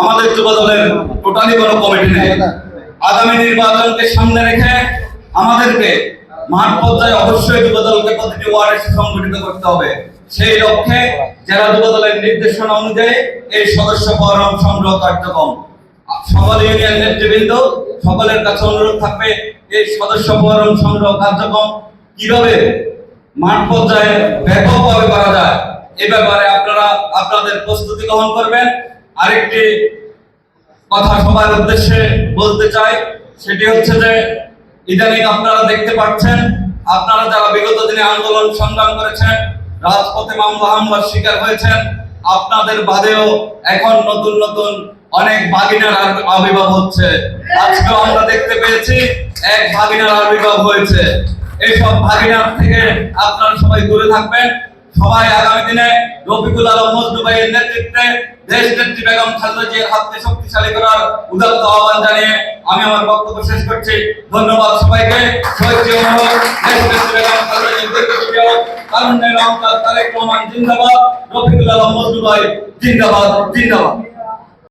আমাদের যুব দলের টোটালি কোনো কমিটি নেই। আগামী নির্বাচনকে সামনে রেখে আমাদেরকে মাঠ পর্যায়ে অবশ্যই যুব দলকে প্রতিটি ওয়ার্ডে সংগঠিত করতে হবে। সেই লক্ষ্যে জেলা যুব দলের নির্দেশনা অনুযায়ী এই সদস্য ফরম সংগ্রহ কার্যক্রম, সকল ইউনিয়ন নেতৃবৃন্দ, সকলের কাছে অনুরোধ থাকবে এই সদস্য ফরম সংগ্রহ কার্যক্রম কীভাবে মাঠ পর্যায়ে ব্যাপকভাবে করা যায়, এ ব্যাপারে আপনারা আপনাদের প্রস্তুতি গ্রহণ করবেন। আরেকটি কথা সবার উদ্দেশ্যে বলতে চাই, সেটি হচ্ছে যে ইদানিং আপনারা দেখতে পাচ্ছেন, আপনারা যারা বিগত দিনে আন্দোলন সংগ্রাম করেছেন, রাজপথে মামলা হামলার শিকার হয়েছেন, আপনাদের বাদেও এখন নতুন নতুন অনেক বাগিনার আবির্ভাব হচ্ছে। আজকে আমরা দেখতে পেয়েছি, এক ভাগিনার আবির্ভাব হয়েছে। এইসব ভাগিনার থেকে আপনারা সবাই দূরে থাকবেন। সবাই আগামী দিনে রফিকুল আলম মজদুবাইয়ের নেতৃত্বে দেশ নেত্রী বেগম খালেদা জিয়ার হাতকে শক্তিশালী করার উদাত্ত আহ্বান জানিয়ে আমি আমার বক্তব্য শেষ করছি ধন্যবাদ সবাইকে অনুরোধ দেশ নেত্রী বেগম। তারুণ্যের রহমত তারেক রহমান জিন্দাবাদ, রফিকুল আলম মজদুবাই জিন্দাবাদ জিন্দাবাদ